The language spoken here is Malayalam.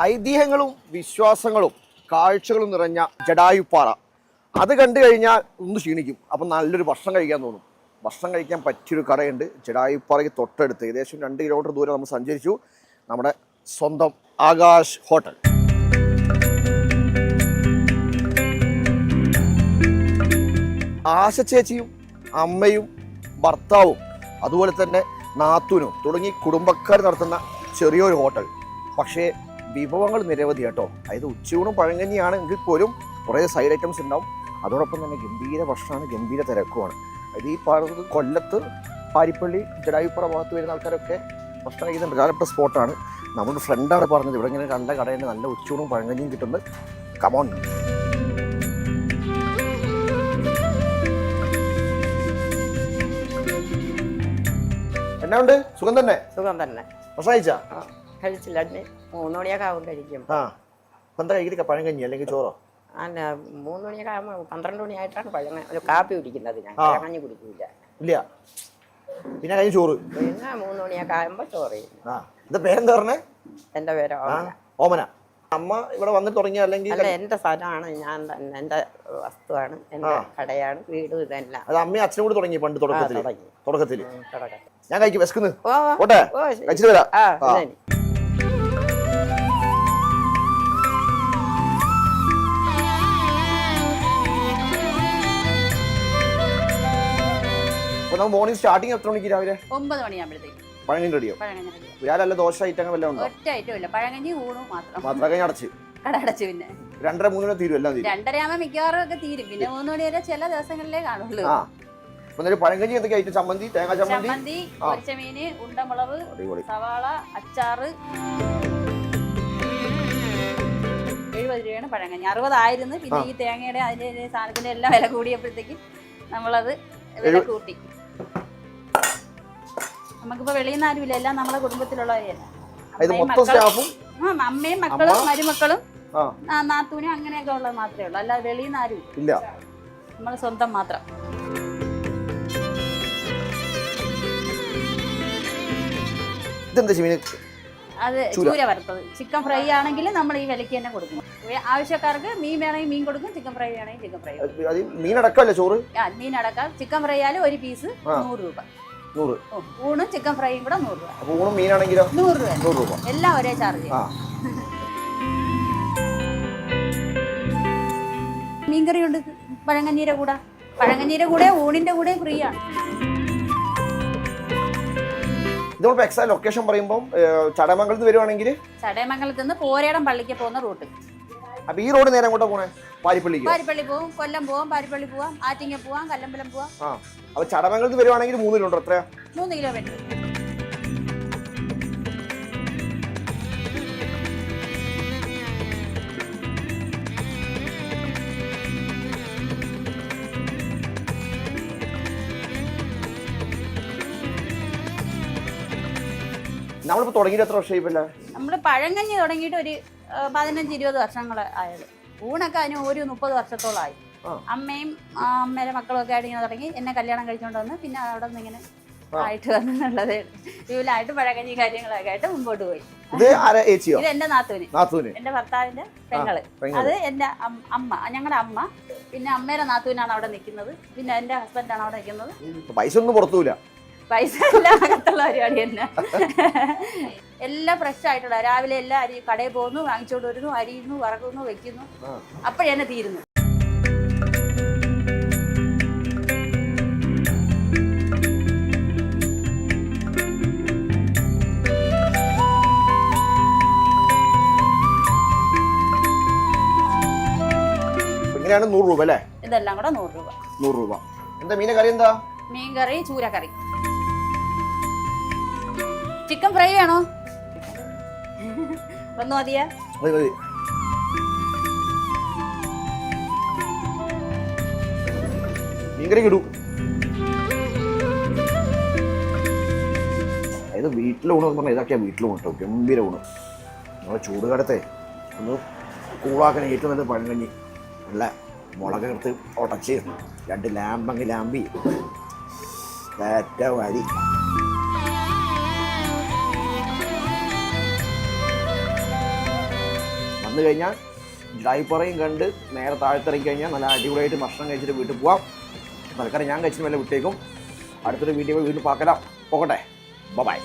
ഐതിഹ്യങ്ങളും വിശ്വാസങ്ങളും കാഴ്ചകളും നിറഞ്ഞ ജഡായുപ്പാറ. അത് കണ്ടു കഴിഞ്ഞാൽ ഒന്ന് ക്ഷീണിക്കും. അപ്പം നല്ലൊരു ഭക്ഷണം കഴിക്കാൻ തോന്നും. ഭക്ഷണം കഴിക്കാൻ പറ്റിയൊരു കടയുണ്ട്. ജഡായുപ്പാറയ്ക്ക് തൊട്ടടുത്ത്. ഏകദേശം രണ്ട് കിലോമീറ്റർ ദൂരം നമ്മൾ സഞ്ചരിച്ചു. നമ്മുടെ സ്വന്തം ആകാശ് ഹോട്ടൽ. ആശ ചേച്ചിയും അമ്മയും ഭർത്താവും അതുപോലെ തന്നെ നാത്തുനും തുടങ്ങി കുടുംബക്കാർ നടത്തുന്ന ചെറിയൊരു ഹോട്ടൽ. പക്ഷേ വിഭവങ്ങൾ നിരവധി കേട്ടോ. അതായത് ഉച്ചയൂണും പഴങ്കഞ്ഞിയാണ് എങ്കിൽ പോലും കുറേ സൈഡ് ഐറ്റംസ് ഉണ്ടാവും. അതോടൊപ്പം തന്നെ ഗംഭീര ഭക്ഷണമാണ് ഗംഭീര തിരക്കുമാണ്. അതായത് ഈ പാടത്ത് കൊല്ലത്ത് പാരിപ്പള്ളി ജഡായുപ്പുറ ഭാഗത്ത് വരുന്ന ആൾക്കാരൊക്കെ ഭക്ഷണം കഴിക്കുന്ന പ്രധാനപ്പെട്ട സ്പോട്ടാണ് നമ്മുടെ ഫ്രണ്ടാണ് പറഞ്ഞത്. ഇവിടെ ഇങ്ങനെ കണ്ട കടയിൽ നല്ല ഉച്ചയൂണും പഴങ്കഞ്ഞിയും കിട്ടുന്നത്. കമോൺ എന്നാ ഉണ്ട്? സുഖം തന്നെ? സുഖം തന്നെ. ഭക്ഷണം കഴിച്ചാ? ആ, കഴിച്ചില്ല. അതിന് മൂന്ന് മണിയൊക്കെ ആവും കഴിക്കും ആ ഇപ്പം എന്താ കഴിക്കുക പഴങ്കഞ്ഞി അല്ലെങ്കിൽ ചോറോ? അല്ല മൂന്ന് മണിയൊക്കെ ആകുമ്പോൾ പന്ത്രണ്ട് മണിയായിട്ടാണ് പഴങ്ങ ഒരു കാപ്പി കുടിക്കുന്നത് ഞാൻ. പഴങ്ങഞ്ഞി കുടിക്കില്ല ഇല്ല. പിന്നെ കഴിഞ്ഞ ചോറ്? പിന്നെ മൂന്ന് മണിയൊക്കെ ആകുമ്പോൾ ചോറ് ആ ഇത് പേരെന്താ പറഞ്ഞേ? എന്റെ പേര് ഓമന. ഓമന. അമ്മ ഇവിടെ വന്നിട്ട് തുടങ്ങിയ അല്ലെങ്കിൽ അല്ല എന്റെ സ്ഥലമാണ്. ഞാൻ തന്നെ എന്റെ വസ്തുവാണ്. എന്റെ കടയാണ്. വീടും ഇതെല്ലാം. അത് അമ്മയും അച്ഛനും കൂടി തുടങ്ങി പണ്ട് തുടക്കത്തിൽ തുടങ്ങി. തുടക്കത്തിൽ. ഞാൻ കഴിക്കും. വിശക്കുന്നു. ഓ ഓ, പോട്ടെ? ഓ ശരി. കഴിച്ചിട്ട് വരാം. നമുക്ക് മോർണിംഗ് സ്റ്റാർട്ടിങ് എത്ര മണിക്ക് രാവിലെ? ഒമ്പത് മണിയാകുമ്പോഴത്തേക്ക് പഴങ്കഞ്ഞി റെഡിയോ. രാവിലെ ദോശ ഐറ്റങ്ങൾ വല്ലതും ഉണ്ടോ? ഒറ്റ ഐറ്റം ഇല്ല. പഴങ്കഞ്ഞി ഊണും മാത്രം. മാത്രം കഴിഞ്ഞ അടച്ച്. കട അടച്ച് പിന്നെ. രണ്ടര മൂന്നിന് തീരും എല്ലാം തീരും. രണ്ടര ആകുമ്പോൾ മിക്കവാറും ഒക്കെ തീരും. പിന്നെ മൂന്ന് മണി വരെ ചില ദിവസങ്ങളിലേ കാണുള്ളൂ. ആ. അപ്പൊ പഴങ്കഞ്ഞി എന്തൊക്കെ ഐറ്റം? ചമ്മന്തി തേങ്ങാ ചമ്മന്തി? ചമ്മന്തി. പൊരിച്ച മീന് ഉണ്ടമുളക് സവാള അച്ചാറ്. എഴുപത് രൂപയാണ് പഴങ്കഞ്ഞി. അറുപതായിരുന്നു. പിന്നെ ഈ തേങ്ങയുടെ അതിന്റെ സാധനത്തിന്റെ എല്ലാം വില കൂടിയപ്പോഴത്തേക്കും നമ്മളത് വില കൂട്ടി. നമുക്കിപ്പോ വെളിയിൽ നിന്ന് ആരുമില്ല എല്ലാം നമ്മളെ കുടുംബത്തിലുള്ളവരെയല്ല ഇത് അമ്മയും മൊത്തം മക്കളും സ്റ്റാഫും? ആ, അമ്മയും മക്കളും മരുമക്കളും നാത്തൂനും അങ്ങനെയൊക്കെ ഉള്ളത് മാത്രമേ ഉള്ളൂ. അല്ലാതെ വെളിയിൽ നിന്ന് ആരും ഇല്ല. നമ്മൾ സ്വന്തം മാത്രം. ഇതെന്താ അത് ചൂര. വറുത്തത്. ചിക്കൻ ഫ്രൈ ആണെങ്കിൽ നമ്മൾ ഈ വിലയ്ക്ക് തന്നെ കൊടുക്കും. ആവശ്യക്കാർക്ക് മീൻ വേണമെങ്കിൽ മീൻ കൊടുക്കും ചിക്കൻ ഫ്രൈ വേണമെങ്കിൽ ചിക്കൻ ഫ്രൈ അത് മീനടക്കമല്ലേ ചോറ്? മീൻ അടക്കാം. ചിക്കൻ ഫ്രൈ ആയാലും ഒരു പീസ്. നൂറ് രൂപ. നൂറ്. ഊണും ചിക്കൻ ഫ്രൈയും കൂടെ നൂറ് രൂപ. അപ്പൊ ഊണും മീനാണെങ്കിലോ? നൂറ് രൂപ. നൂറ് രൂപ. എല്ലാം ഒരേ ചാർജ് ആ. മീൻകറി ഉണ്ട് പഴങ്കഞ്ഞീരെ കൂടെ. പഴങ്കഞ്ഞീരെ കൂടെ ഊണിന്റെ കൂടെ ഫ്രീ ആണ്. ഇതിപ്പോ എക്സാക്ട് ലൊക്കേഷൻ പറയുമ്പോൾ ചടമംഗലത്ത് വരുവാണെങ്കിൽ? ചടയമംഗലത്ത് നിന്ന് പോരേടം പള്ളിക്ക് പോകുന്ന റൂട്ട്. അപ്പൊ ഈ റോഡ് നേരെ അങ്ങോട്ടാ പോണേ? പാരിപ്പള്ളിക്ക് പാരിപ്പള്ളി പോവും കൊല്ലം പോവാം പാരിപ്പള്ളി പോവാം ആറ്റിങ്ങ പോവാം കല്ലമ്പലം പോവാം. ആ. അപ്പൊ ചടമംഗലത്ത് വരുവാണെങ്കിൽ മൂന്ന് കിലോമീറ്റർ എത്രയാ? മൂന്ന് കിലോമീറ്റർ. നമ്മളിപ്പോ തുടങ്ങിയിട്ട് എത്ര വർഷമായി നമ്മൾ പഴങ്കഞ്ഞി തുടങ്ങിയിട്ട് ഒരു പതിനഞ്ച് ഇരുപത് വർഷങ്ങൾ ആയത്. ഊണൊക്കെ അതിന് ഒരു മുപ്പത് വർഷത്തോളമായി. അമ്മയും അമ്മയുടെ മക്കളും ഒക്കെ ആയിട്ട് ഇങ്ങനെ തുടങ്ങി. എന്നെ കല്യാണം കഴിച്ചുകൊണ്ട് വന്ന് പിന്നെ അവിടെ നിന്ന് ഇങ്ങനെ. ആയിട്ട് വന്നുള്ളത് ഇതിലായിട്ട് പഴകഞ്ഞി കാര്യങ്ങളൊക്കെ ആയിട്ട് മുമ്പോട്ട് പോയി. ഇത് എന്റെ നാത്തൂന്. എന്റെ ഭർത്താവിന്റെ പെങ്ങൾ. അത് എന്റെ അമ്മ ഞങ്ങളുടെ അമ്മ. പിന്നെ അമ്മയുടെ നാത്തൂനാണ് അവിടെ നിൽക്കുന്നത് പിന്നെ എന്റെ ഹസ്ബൻഡാണ് അവിടെ നിൽക്കുന്നത് പൈസ ഒന്നും പുറത്തൂല പൈസ എല്ലാം അകത്തുള്ള പരിപാടി തന്നെ. എല്ലാം ഫ്രഷ് ആയിട്ടുള്ള രാവിലെ എല്ലാം അരി കടയിൽ പോകുന്നു വാങ്ങിച്ചുകൊണ്ട് വരുന്നു അരിയുന്നു വറക്കുന്നു വെക്കുന്നു. അപ്പോഴെന്നെ തീരുന്നു. ാണ് ഇങ്ങനെയാണ് നൂറ് രൂപ അല്ലേ? ഇതെല്ലാം കൂടെ നൂറ് രൂപ. നൂറ് രൂപ. എന്താ മീനെ കറി എന്താ? മീൻ കറി ചൂരക്കറി. ചിക്കൻ ഫ്രൈ വേണോ വന്നു മതിയാ മതി അതായത് വീട്ടിലെ ഊണ് എന്ന് പറഞ്ഞാൽ ഇതൊക്കെയാ വീട്ടിലെ ഊണ് കേട്ടോ. ഗംഭീര ഊണ്. നമ്മളെ ചൂടുകാലത്തെ ഒന്ന് കൂളാക്കാൻ ഏറ്റവും നല്ല പഴങ്കഞ്ഞി. നല്ല മുളക് എടുത്ത് ഉടച്ച് രണ്ട് ലാമ്പങ്ങി ലാമ്പി. വരി. വന്നു കഴിഞ്ഞാൽ ഡ്രൈപ്പറയും കണ്ട് നേരെ താഴ്ത്തിറങ്ങി കഴിഞ്ഞാൽ നല്ല അടിപൊളിയായിട്ട് ഭക്ഷണം കഴിച്ചിട്ട് വീട്ടിൽ പോവാം. തൽക്കാലം ഞാൻ കഴിച്ചിട്ട് വല്ല വിട്ടേക്കും. അടുത്തൊരു വീഡിയോ വീണ്ടും പാക്കലാം പോകട്ടെ? ബൈ